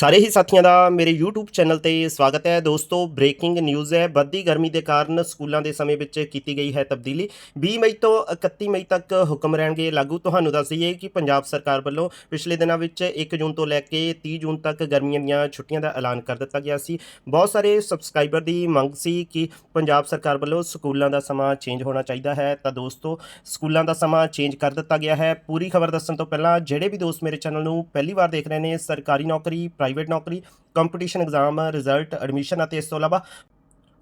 ਸਾਰੇ ਹੀ ਸਾਥੀਆਂ ਦਾ ਮੇਰੇ YouTube ਚੈਨਲ ਤੇ ਸਵਾਗਤ ਹੈ। ਦੋਸਤੋ ਬ੍ਰੇਕਿੰਗ ਨਿਊਜ਼ ਹੈ। ਵੱਧਦੀ ਗਰਮੀ ਦੇ ਕਾਰਨ ਸਕੂਲਾਂ ਦੇ ਸਮੇਂ ਵਿੱਚ ਕੀਤੀ ਗਈ ਹੈ ਤਬਦੀਲੀ। 20 ਮਈ ਤੋਂ 31 ਮਈ ਤੱਕ ਹੁਕਮ ਰਹਿਣਗੇ ਲਾਗੂ। ਤੁਹਾਨੂੰ ਦੱਸ ਦਈਏ ਕਿ ਪੰਜਾਬ ਸਰਕਾਰ ਵੱਲੋਂ ਪਿਛਲੇ ਦਿਨਾਂ ਵਿੱਚ 1 ਜੂਨ ਤੋਂ ਲੈ ਕੇ 30 ਜੂਨ ਤੱਕ ਗਰਮੀਆਂ ਦੀਆਂ ਛੁੱਟੀਆਂ ਦਾ ਐਲਾਨ ਕਰ ਦਿੱਤਾ ਗਿਆ ਸੀ। ਬਹੁਤ ਸਾਰੇ ਸਬਸਕ੍ਰਾਈਬਰ ਦੀ ਮੰਗ ਸੀ ਕਿ ਪੰਜਾਬ ਸਰਕਾਰ ਵੱਲੋਂ ਸਕੂਲਾਂ ਦਾ ਸਮਾਂ ਚੇਂਜ ਹੋਣਾ ਚਾਹੀਦਾ ਹੈ। ਤਾਂ ਦੋਸਤੋ, ਸਕੂਲਾਂ ਦਾ ਸਮਾਂ ਚੇਂਜ ਕਰ ਦਿੱਤਾ ਗਿਆ ਹੈ। ਪੂਰੀ ਖਬਰ ਦੱਸਣ ਤੋਂ ਪਹਿਲਾਂ ਜਿਹੜੇ ਵੀ ਦੋਸਤ ਮੇਰੇ ਚੈਨਲ ਨੂੰ ਪਹਿਲੀ ਵਾਰ ਦੇਖ ਰਹੇ ਨੇ, ਸਰਕਾਰੀ ਨੌਕਰੀ ਪ੍ਰਾਈਵੇਟ ਨੌਕਰੀ ਕੰਪੀਟੀਸ਼ਨ ਐਗਜ਼ਾਮ ਰਿਜ਼ਲਟ ਐਡਮਿਸ਼ਨ ਅਤੇ ਇਸ ਤੋਂ ਇਲਾਵਾ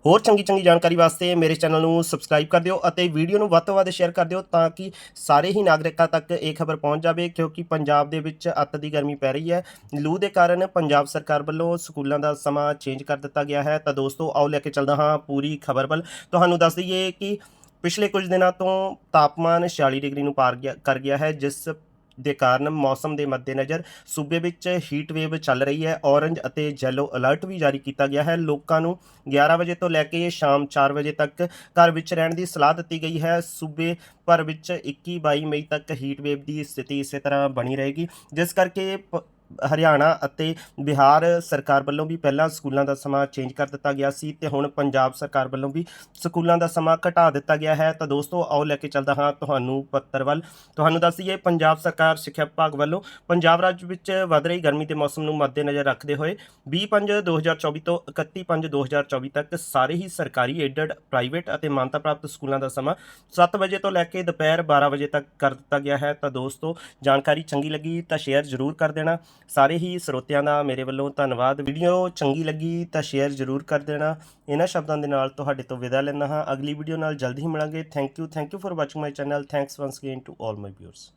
ਹੋਰ ਚੰਗੀ ਚੰਗੀ ਜਾਣਕਾਰੀ ਵਾਸਤੇ ਮੇਰੇ ਚੈਨਲ ਨੂੰ ਸਬਸਕ੍ਰਾਈਬ ਕਰ ਦਿਓ ਅਤੇ ਵੀਡੀਓ ਨੂੰ ਵੱਧ ਤੋਂ ਵੱਧ ਸ਼ੇਅਰ ਕਰ ਦਿਓ ਤਾਂ ਕਿ ਸਾਰੇ ਹੀ ਨਾਗਰਿਕਾਂ ਤੱਕ ਇਹ ਖਬਰ ਪਹੁੰਚ ਜਾਵੇ ਕਿਉਂਕਿ ਪੰਜਾਬ ਦੇ ਵਿੱਚ ਅੱਤ ਦੀ ਗਰਮੀ ਪੈ ਰਹੀ ਹੈ। ਲੂ ਦੇ ਕਾਰਨ ਪੰਜਾਬ ਸਰਕਾਰ ਵੱਲੋਂ ਸਕੂਲਾਂ ਦਾ ਸਮਾਂ ਚੇਂਜ ਕਰ ਦਿੱਤਾ ਗਿਆ ਹੈ। ਤਾਂ ਦੋਸਤੋ, ਆਓ ਲੈ ਕੇ ਚੱਲਦਾ ਹਾਂ ਪੂਰੀ ਖਬਰ ਵੱਲ। ਤੁਹਾਨੂੰ ਦੱਸ ਦਈਏ ਕਿ ਪਿਛਲੇ ਕੁਝ ਦਿਨਾਂ ਤੋਂ ਤਾਪਮਾਨ 46 ਡਿਗਰੀ ਨੂੰ ਪਾਰ ਗਿਆ, ਕਰ ਗਿਆ ਹੈ, ਜਿਸ ਦੇ ਕਾਰਨ ਮੌਸਮ ਦੇ ਮੱਦੇਨਜ਼ਰ ਸੂਬੇ ਵਿੱਚ ਹੀਟ ਵੇਵ ਚੱਲ ਰਹੀ ਹੈ ਔਰੰਜ ਅਤੇ ਯੈਲੋ ਅਲਰਟ ਵੀ ਜਾਰੀ ਕੀਤਾ ਗਿਆ ਹੈ। ਲੋਕਾਂ ਨੂੰ 11 ਵਜੇ ਤੋਂ ਲੈ ਕੇ ਸ਼ਾਮ 4 ਵਜੇ ਤੱਕ ਘਰ ਵਿੱਚ ਰਹਿਣ ਦੀ ਸਲਾਹ ਦਿੱਤੀ ਗਈ ਹੈ। ਸੂਬੇ ਭਰ ਵਿੱਚ 21 22 ਮਈ ਤੱਕ ਹੀਟ ਵੇਵ ਦੀ ਸਥਿਤੀ ਇਸੇ ਤਰ੍ਹਾਂ ਬਣੀ ਰਹੇਗੀ। ਜਿਸ ਕਰਕੇ ਪ- ਹਰਿਆਣਾ ਅਤੇ ਬਿਹਾਰ ਸਰਕਾਰ ਵੱਲੋਂ ਵੀ ਪਹਿਲਾਂ ਸਕੂਲਾਂ ਦਾ ਸਮਾਂ ਚੇਂਜ ਕਰ ਦਿੱਤਾ ਗਿਆ ਸੀ ਤੇ ਹੁਣ ਪੰਜਾਬ ਸਰਕਾਰ ਵੱਲੋਂ ਵੀ ਸਕੂਲਾਂ ਦਾ ਸਮਾਂ ਘਟਾ ਦਿੱਤਾ ਗਿਆ ਹੈ। ਤਾਂ ਦੋਸਤੋ, ਆਓ ਲੈ ਕੇ ਚੱਲਦਾ ਹਾਂ ਤੁਹਾਨੂੰ ਪੱਤਰ ਵੱਲ। ਤੁਹਾਨੂੰ ਦੱਸ ਦਈਏ ਪੰਜਾਬ ਸਰਕਾਰ ਸਿੱਖਿਆ ਵਿਭਾਗ ਵੱਲੋਂ ਪੰਜਾਬ ਰਾਜ ਵਿੱਚ ਵਧ ਰਹੀ ਗਰਮੀ ਦੇ ਮੌਸਮ ਨੂੰ ਮੱਦੇਨਜ਼ਰ ਰੱਖਦੇ ਹੋਏ 20/5/2024 ਤੋਂ 31/5/2024 ਤੱਕ ਸਾਰੇ ਹੀ ਸਰਕਾਰੀ ਏਡਡ ਪ੍ਰਾਈਵੇਟ ਅਤੇ ਮਾਨਤਾ ਪ੍ਰਾਪਤ ਸਕੂਲਾਂ ਦਾ ਸਮਾਂ 7 ਵਜੇ ਤੋਂ ਲੈ ਕੇ ਦੁਪਹਿਰ 12 ਵਜੇ ਤੱਕ ਕਰ ਦਿੱਤਾ ਗਿਆ ਹੈ। ਤਾਂ ਦੋਸਤੋ, ਜਾਣਕਾਰੀ ਚੰਗੀ ਲੱਗੀ ਤਾਂ ਸ਼ੇਅਰ ਜ਼ਰੂਰ ਕਰ ਦੇਣਾ। ਸਾਰੇ ਹੀ ਸਰੋਤਿਆਂ ਦਾ ਮੇਰੇ ਵੱਲੋਂ ਧੰਨਵਾਦ। ਵੀਡੀਓ ਚੰਗੀ ਲੱਗੀ ਤਾਂ ਸ਼ੇਅਰ ਜ਼ਰੂਰ ਕਰ ਦੇਣਾ। ਇਹਨਾਂ ਸ਼ਬਦਾਂ ਦੇ ਨਾਲ ਤੁਹਾਡੇ ਤੋਂ ਵਿਦਾ ਲੈਂਦਾ ਹਾਂ। ਅਗਲੀ ਵੀਡੀਓ ਨਾਲ ਜਲਦੀ ਹੀ ਮਿਲਾਂਗੇ। Thank you thank you for watching my channel thanks once again to all my viewers